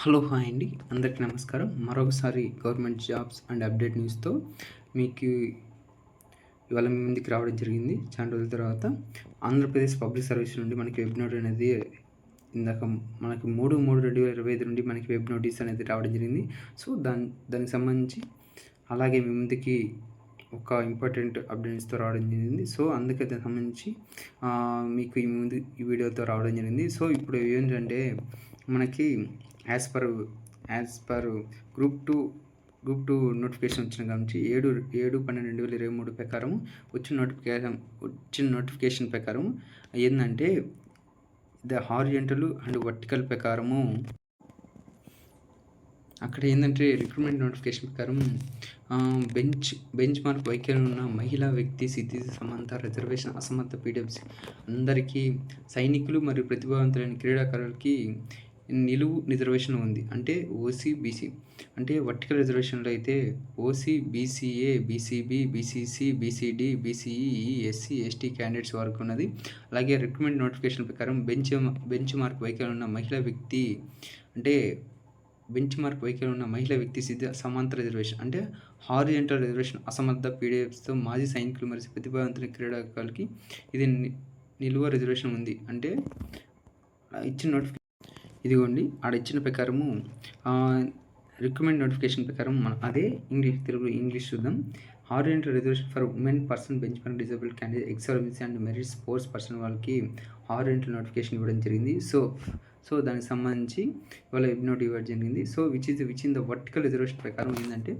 Hello hi అండి. అందరికీ నమస్కారం. మరొకసారి గవర్నమెంట్ జాబ్స్ అండ్ అప్డేట్ న్యూస్తో మీకు ఇవాళ మీ ముందుకు రావడం జరిగింది. చాలా రోజుల తర్వాత ఆంధ్రప్రదేశ్ పబ్లిక్ సర్వీస్ నుండి మనకి వెబ్ నోట్ అనేది ఇందాక మనకి మూడు మూడు రెండు వేల ఇరవై ఐదు నుండి మనకి వెబ్ నోటీస్ అనేది రావడం జరిగింది. సో దాని దానికి సంబంధించి అలాగే మీ ముందుకి ఒక ఇంపార్టెంట్ అప్డేట్స్తో రావడం జరిగింది. సో అందుకే దానికి సంబంధించి మీకు ఈ ముందు ఈ వీడియోతో రావడం జరిగింది. సో ఇప్పుడు ఏంటంటే మనకి as per as per group two group two notification వచ్చిన కానుంచి ఏడు ఏడు పన్నెండు రెండు వేల ఇరవై మూడు ప్రకారం వచ్చిన నోటిఫికేషన్ వచ్చిన నోటిఫికేషన్ ప్రకారం ఏంటంటే ద హారిజెంటల్ అండ్ వర్టికల్ ప్రకారము. అక్కడ ఏంటంటే రిక్రూట్మెంట్ నోటిఫికేషన్ ప్రకారం బెంచ్ బెంచ్ మార్క్ వైఖరి ఉన్న మహిళా వ్యక్తి సిద్ధి సమంత రిజర్వేషన్ అసమర్థ పీడబ్ల్యూసీ అందరికీ సైనికులు మరియు ప్రతిభావంతులైన క్రీడాకారులకి నిలువు రిజర్వేషన్ ఉంది. అంటే ఓసీ బీసీ అంటే వర్టికల్ రిజర్వేషన్లో అయితే OC BCA BCB BCC BCD BCE SC ST candidates వరకు ఉన్నది. అలాగే రిక్రూట్మెంట్ నోటిఫికేషన్ ప్రకారం బెంచ్ బెంచ్ మార్క్ వైఖరి ఉన్న మహిళా వ్యక్తి అంటే బెంచ్ మార్క్ వైఖరి ఉన్న మహిళా వ్యక్తి సిద్ధ సమాంతర రిజర్వేషన్ అంటే హారిజెంటల్ రిజర్వేషన్ అసమర్థ పీడిఎఫ్స్తో మాజీ సైనికులు మరియు ప్రతిభావంతుల క్రీడాకారులకి ఇది ని- నిలువ రిజర్వేషన్ ఉంది. అంటే ఇచ్చిన నోటిఫికేషన్ ఇదిగోండి ఆడ ఇచ్చిన ప్రకారము రికమెండ్ నోటిఫికేషన్ ప్రకారం మన అదే ఇంగ్లీష్ తెలుగు ఇంగ్లీష్ చూద్దాం. Horizontal reservation for women person bench mark disabled candidate ex service and merit sports person వాళ్ళకి హారిజెంటల్ నోటిఫికేషన్ ఇవ్వడం జరిగింది. సో సో దానికి సంబంధించి వాళ్ళ వెబ్నోట్ ఇవ్వడం జరిగింది. So which is which in the vertical reservation ప్రకారం ఏంటంటే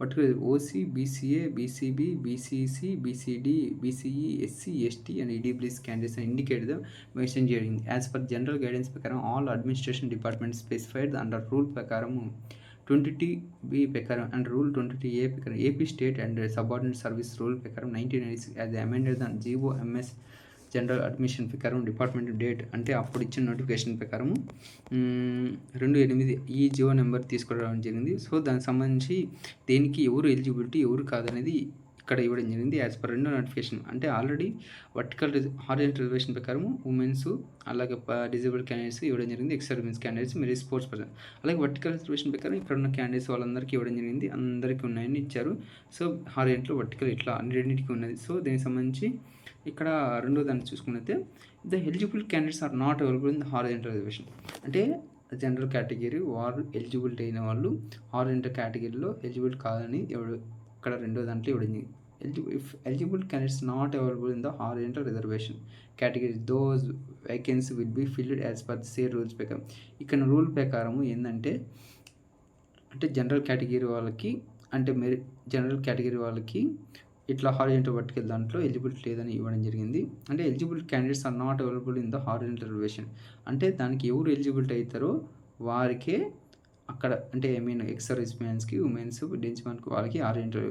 vertical OC BCA BCB BCC BCD BCE SC ST and EWS candidates indicate the mention జరిగింది. యాజ్ పర్ జనరల్ గైడెన్స్ ప్రకారం all administration department specified under rule ప్రకారం twenty T B ప్రకారం and rule twenty T A ప్రకారం AP state and subordinate service rule ప్రకారం nineteen ninety six as amended దాని GO MS general admission ప్రకారం department date అంటే అప్పుడు ఇచ్చిన notification ప్రకారం రెండు ఎనిమిది ఈ జియో నెంబర్ తీసుకురావడం జరిగింది. సో దానికి సంబంధించి దేనికి ఎవరు ఎలిజిబిలిటీ ఎవరు కాదనేది ఇక్కడ ఇవ్వడం జరిగింది యాజ్ పర్ రెండో నోటిఫికేషన్ అంటే ఆల్రెడీ వర్టికల్ హారిజెంట్ రిజర్వేషన్ ప్రకారం ఉమెన్స్ అలాగే డిజేబుల్డ్ క్యాండిడేట్స్ ఇవ్వడం జరిగింది ఎక్స్ సర్వీస్ క్యాండిడేట్స్ మరియు స్పోర్ట్స్ పర్సన్ అలాగే వర్టికల్ రిజర్వేషన్ ప్రకారం ఇక్కడ ఉన్న క్యాండిడేట్స్ వాళ్ళందరికీ ఇవ్వడం జరిగింది అందరికీ ఉన్నాయని ఇచ్చారు. సో హారిజెంట్లో వర్టికల్ ఇట్లా రెండింటికి ఉన్నది. సో దీనికి సంబంధించి ఇక్కడ రెండో దాన్ని చూసుకున్నైతే the eligible candidates are not available in the horizontal reservation అంటే జనరల్ కేటగిరీ వారు ఎలిజిబిలిటీ అయిన వాళ్ళు హారిజెంటల్ కేటగిరీలో ఎలిజిబుల్ కాదని ఎవరు ఇక్కడ రెండో దాంట్లో ఇవ్వడింది eligible if eligible candidates not available in the horizontal reservation category those vacancy will be filled as per say share rules ప్రకారం. ఇక్కడ రూల్ ప్రకారం ఏంటంటే అంటే జనరల్ కేటగిరీ వాళ్ళకి అంటే మెరి జనరల్ కేటగిరీ వాళ్ళకి ఇట్లా హారిజెంటల్ వర్టికల్ దాంట్లో ఎలిజిబిలిటీ లేదని ఇవ్వడం జరిగింది. అంటే eligible candidates are not available in the horizontal reservation అంటే దానికి ఎవరు ఎలిజిబిలిటీ అవుతారో వారికే అక్కడ అంటే ఐ మీన్ ఎక్స్ సర్వీస్ మ్యాన్స్కి ఉమెన్స్ డెన్స్ మ్యాన్కి వాళ్ళకి horizontal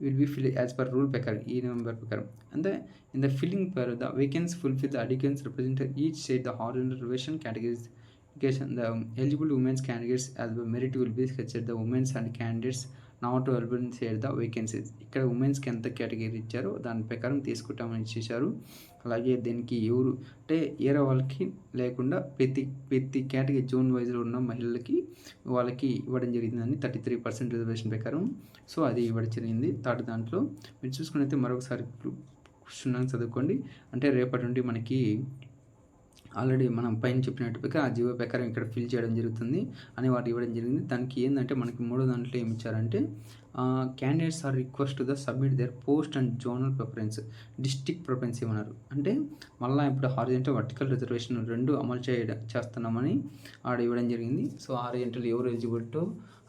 will be fill as per rule ప్రకారం ఈ నెంబర్ ప్రకారం. అంటే in the filling per the vacancies fulfil the adequacy represent each state the horizontal reservation categories the eligible women's candidates as merit will merit sketch the women's and candidates and to not available share the vacancies. ఇక్కడ ఉమెన్స్కి ఎంత category ఇచ్చారో దాని ప్రకారం తీసుకుంటామని ఇచ్చేశారు. అలాగే దీనికి ఎవరు అంటే ఏరే వాళ్ళకి లేకుండా ప్రతి ప్రతి కేటగిరీ జోన్ వైజ్లో ఉన్న మహిళలకి వాళ్ళకి ఇవ్వడం జరిగిందని థర్టీ త్రీ పర్సెంట్ రిజర్వేషన్ ప్రకారం. సో అది ఇవ్వడం జరిగింది. థర్డ్ దాంట్లో మీరు చూసుకున్నైతే మరొకసారి క్షుణ్ణంగా చదువుకోండి. అంటే రేపటి నుండి మనకి ఆల్రెడీ మనం పైన చెప్పినట్టుగా ఆ జీవో ప్రకారం ఇక్కడ ఫిల్ చేయడం జరుగుతుంది అని వాటి ఇవ్వడం జరిగింది. దానికి ఏంటంటే మనకి మూడో దాంట్లో ఏమి ఇచ్చారంటే candidates are request the submit their post and zonal preference district preference ఇవ్వన్నారు అంటే మళ్ళీ ఇప్పుడు హారిజెంటల్ వర్టికల్ రిజర్వేషన్ రెండు అమలు చేయడం చేస్తున్నామని ఆడ ఇవ్వడం జరిగింది. సో హారిజెంటల్ ఎవరు ఎలిజిబిలిటో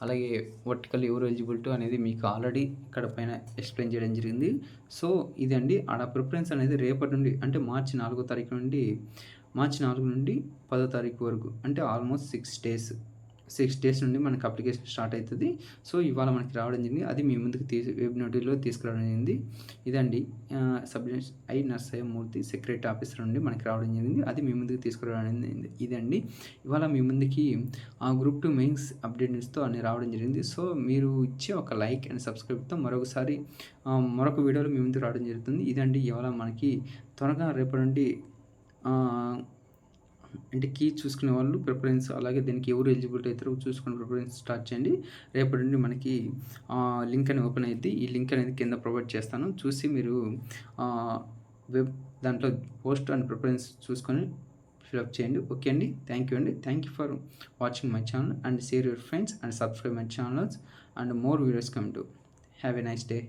అలాగే వర్టికల్ ఎవరు ఎలిజిబిలిటో అనేది మీకు ఆల్రెడీ ఇక్కడ పైన ఎక్స్ప్లెయిన్ చేయడం జరిగింది. సో ఇదండి ఆడ ప్రిఫరెన్స్ అనేది రేపటి నుండి అంటే మార్చి నాలుగో తారీఖు నుండి మార్చి నాలుగు నుండి పదో తారీఖు వరకు అంటే almost six days six days నుండి మనకి అప్లికేషన్ స్టార్ట్ అవుతుంది. సో ఇవాళ మనకి రావడం జరిగింది. అది మీ ముందుకు తీసు వెబ్ నోటీలో తీసుకురావడం జరిగింది. ఇదండి. Subject I Narsaiah Murthy secretary officer నుండి మనకి రావడం జరిగింది. అది మీ ముందుకు తీసుకురావడం జరిగింది. ఇదండి. ఇవాళ మీ ముందుకి ఆ గ్రూప్ టూ మెయిన్స్ అప్డేట్ న్యూస్తో అన్ని రావడం జరిగింది. సో మీరు ఇచ్చే ఒక లైక్ అండ్ సబ్స్క్రైబ్తో మరొకసారి మరొక వీడియోలో మీ ముందుకు రావడం జరుగుతుంది. ఇదండి. ఇవాళ మనకి త్వరగా రేపటి నుండి అంటే కీ చూసుకునే వాళ్ళు ప్రిఫరెన్స్ అలాగే దీనికి ఎవరు ఎలిజిబిలిటీ అవుతారో చూసుకుని ప్రిఫరెన్స్ స్టార్ట్ చేయండి. రేపటి నుండి మనకి లింక్ అని ఓపెన్ అయ్యింది ఈ లింక్ అనేది కింద ప్రొవైడ్ చేస్తాను. చూసి మీరు వెబ్ దాంట్లో పోస్ట్ అండ్ ప్రిఫరెన్స్ చూసుకొని ఫిల్అప్ చేయండి. ఓకే అండి. థ్యాంక్ యూ అండి. Thank you for watching my channel and share your friends and subscribe my channels and more videos come to. Have a nice day.